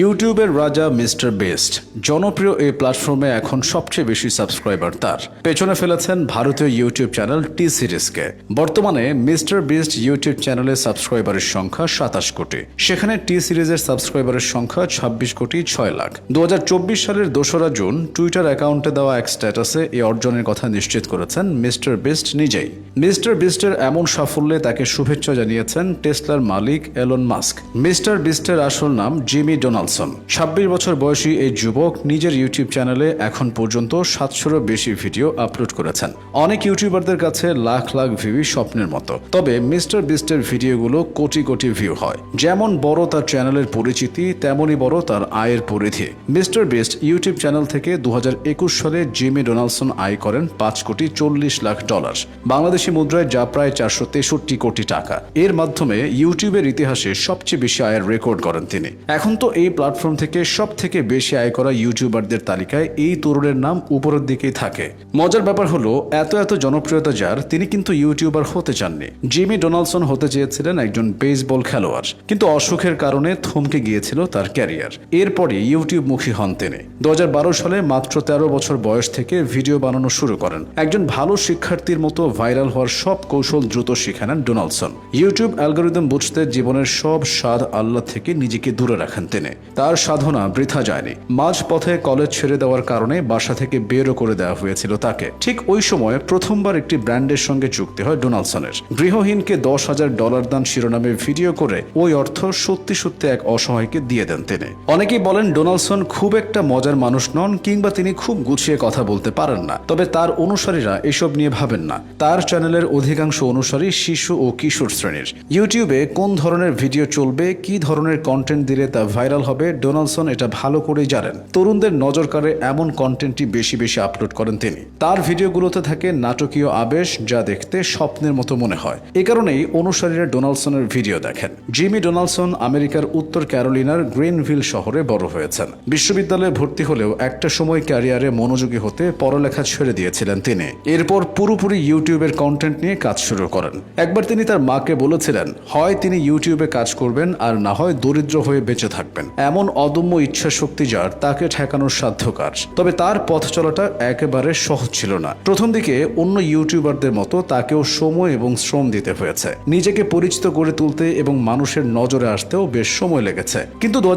ইউটিউবের রাজা mister best, জনপ্রিয় এই প্ল্যাটফর্মে এখন সবচেয়ে বেশি সাবস্ক্রাইবার তার। পেছনে ফেলেছেন ভারতীয় ইউটিউব চ্যানেল টি সিরিজকে বর্তমানে মিস্টার বেস্ট ইউটিউব চ্যানেলে সাবস্ক্রাইবারের সংখ্যা সাতাশ কোটি। সেখানে টি সিরিজের সাবস্ক্রাইবারের সংখ্যা ছাব্বিশ কোটি ছয় লাখ। দুহাজার চব্বিশ সালের দোসরা জুন টুইটার অ্যাকাউন্টে দেওয়া এক স্ট্যাটাসে এই অর্জনের কথা নিশ্চিত করেছেন মিস্টার বেস্ট নিজেই। মিস্টার বিস্টের এমন সাফল্যে তাকে শুভেচ্ছা জানিয়েছেন টেসলার মালিক এলন মাস্ক মিস্টার বিস্টের আসল নাম জিমি ডোনাল্ডসন ছাব্বিশ বছর বয়সী এই যুবক নিজের ইউটিউব চ্যানেলে এখন পর্যন্ত সাতশোরও বেশি ভিডিও আপলোড করেছেন। অনেক ইউটিউবারদের কাছে লাখ লাখ ভিউই স্বপ্নের মতো। তবে মিস্টার বিস্টের ভিডিওগুলো কোটি কোটি ভিউ হয়। যেমন বড় তার চ্যানেলের পরিচিতি, তেমনই বড় তার আয়ের পরিধি। মিস্টার বিস্ট ইউটিউব চ্যানেল থেকে দু হাজার একুশ সালে জিমি ডোনাল্ডসন আয় করেন পাঁচ কোটি চল্লিশ লাখ ডলার। বাংলাদেশি মুদ্রায় যা প্রায় চারশো তেষট্টি কোটি টাকা। এর মাধ্যমে ইউটিউবের ইতিহাসে সবচেয়ে বেশি আয়ের রেকর্ড করেন তিনি। এখন তো এই প্ল্যাটফর্ম থেকে সব থেকে বেশি আয় করা ইউটিউবারদের তালিকায় এই তরুণের নাম উপরের দিকেই থাকে। মজার ব্যাপার হলো, এত এত জনপ্রিয়তা যার, তিনি কিন্তু ইউটিউবার হতে চাননি। জিমি ডোনাল্ডসন হতে চেয়েছিলেন একজন বেসবল খেলোয়াড়, কিন্তু অসুখের কারণে থমকে গিয়েছিল তার ক্যারিয়ার এরপরে ইউটিউব মুখী হন তিনি। দু হাজার বারো সালে মাত্র তেরো বছর বয়স থেকে ভিডিও বানানো শুরু করেন। একজন ভালো শিক্ষার্থীর মতো ভাইরাল হওয়ার সব কৌশল দ্রুত শিখে নেন ডোনাল্ডসন ইউটিউব অ্যালগোরিদম বুঝতে জীবনের সব স্বাদ আল্লাহ থেকে নিজেকে দূরে রাখেন তিনি। তার সাধনা বৃথা যায়নি। মাঝ পথে কলেজ ছেড়ে দেওয়ার কারণে বাসা থেকে বেরও করে দেওয়া হয়েছিল তাকে। ঠিক ওই সময় প্রথমবার একটি ব্র্যান্ডের সঙ্গে চুক্তি হয় ডোনাল্ডসনের গৃহহীনকে দশ হাজার ডলার দান শিরোনামে ভিডিও করে ওই অর্থ সত্যি সত্যি এক অসহায়কে দিয়ে দেন তিনি। অনেকেই বলেন ডোনাল্ডসন খুব একটা মজার মানুষ নন কিংবা তিনি খুব গুছিয়ে কথা বলতে পারেন না। তবে তার অনুসারীরা এসব নিয়ে ভাবেন না। তার চ্যানেলের অধিকাংশ অনুসারী শিশু ও কিশোর শ্রেণির। ইউটিউবে কোন ধরনের ভিডিও চলবে, কি ধরনের কন্টেন্ট দিলে তা ভাইরাল হবে। ডোনাল্ডসন এটা ভালো করেই জানেন। তরুণদের নজর কাড়ে এমন কন্টেন্টটি বেশি বেশি আপলোড করেন তিনি। তার ভিডিওগুলোতে থাকে নাটকীয় আবেশ যা দেখতে স্বপ্নের মতো মনে হয়। এ কারণেই অনুসারীরা ডোনাল্ডসনের ভিডিও দেখেন। জিমি ডোনাল্ডসন আমেরিকার উত্তর ক্যারোলিনার গ্রিনভিল শহরে বড় হয়েছেন। বিশ্ববিদ্যালয়ে ভর্তি হলেও একটা সময় ক্যারিয়ারে মনোযোগী হতে পড়ালেখা ছেড়ে দিয়েছিলেন তিনি। এরপর পুরোপুরি ইউটিউবের কন্টেন্ট নিয়ে কাজ শুরু করেন। একবার তিনি তার মাকে বলেছিলেন, হয় তিনি ইউটিউবে কাজ করবেন আর না হয় দরিদ্র হয়ে বেঁচে থাকবেন। এমন অদম্য ইচ্ছা শক্তি যার, তাকে ঠেকানোর সাধ্য কাজ তবে তার পথ চলাটা একেবারে সহজ ছিল না। প্রথম দিকে অন্য ইউটিউবারদের মতো তাকেও সময় এবং শ্রম দিতে হয়েছে। নিজেকে পরিচিত করে তুলতে এবং মানুষের নজরে আসতেও বেশ সময় লেগেছে। কিন্তু দু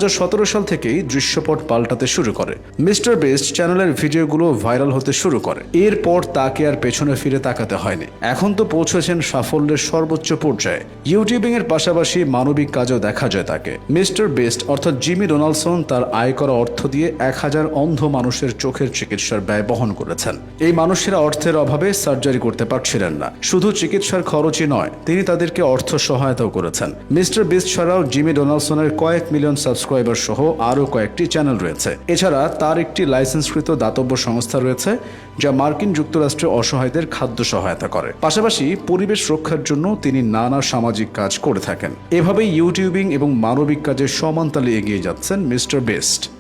সাল থেকেই দৃশ্যপট পাল্টাতে শুরু করে। মিস্টার বেস্ট চ্যানেলের ভিডিওগুলো ভাইরাল হতে শুরু করে। এরপর তাকে আর পেছনে ফিরে তাকাতে হয়নি। এখন তো পৌঁছেছেন সাফল্যের সর্বোচ্চ পর্যায়ে। ইউটিউবিং এর পাশাপাশি মানবিক কাজও দেখা যায় তাকে। মিস্টার বেস্ট, অর্থাৎ জিমি ডোনাল্ডসন তার আয় করা অর্থ দিয়ে এক হাজার অন্ধ মানুষের চোখের চিকিৎসার ব্যয় বহন করেছেন। এই মানুষেরা অর্থের অভাবে সার্জারি করতে পারছিলেন না। শুধু চিকিৎসার খরচই নয়, তিনি তাদেরকে অর্থ সহায়তাও করেছেন। মিস্টার বিস্ট ছাড়াও জিমি ডোনাল্ডসনের কয়েক মিলিয়ন সাবস্ক্রাইবার সহ আরও কয়েকটি চ্যানেল রয়েছে। এছাড়া তার একটি লাইসেন্সকৃত দাতব্য সংস্থা রয়েছে, যা মার্কিন যুক্তরাষ্ট্রে অসহায়দের খাদ্য সহায়তা করে। পাশাপাশি পরিবেশ রক্ষার জন্য তিনি নানা সামাজিক কাজ করে থাকেন। এভাবেই ইউটিউবিং এবং মানবিক কাজে সমান তালে এগিয়ে যাচ্ছেন মিস্টার বেস্ট।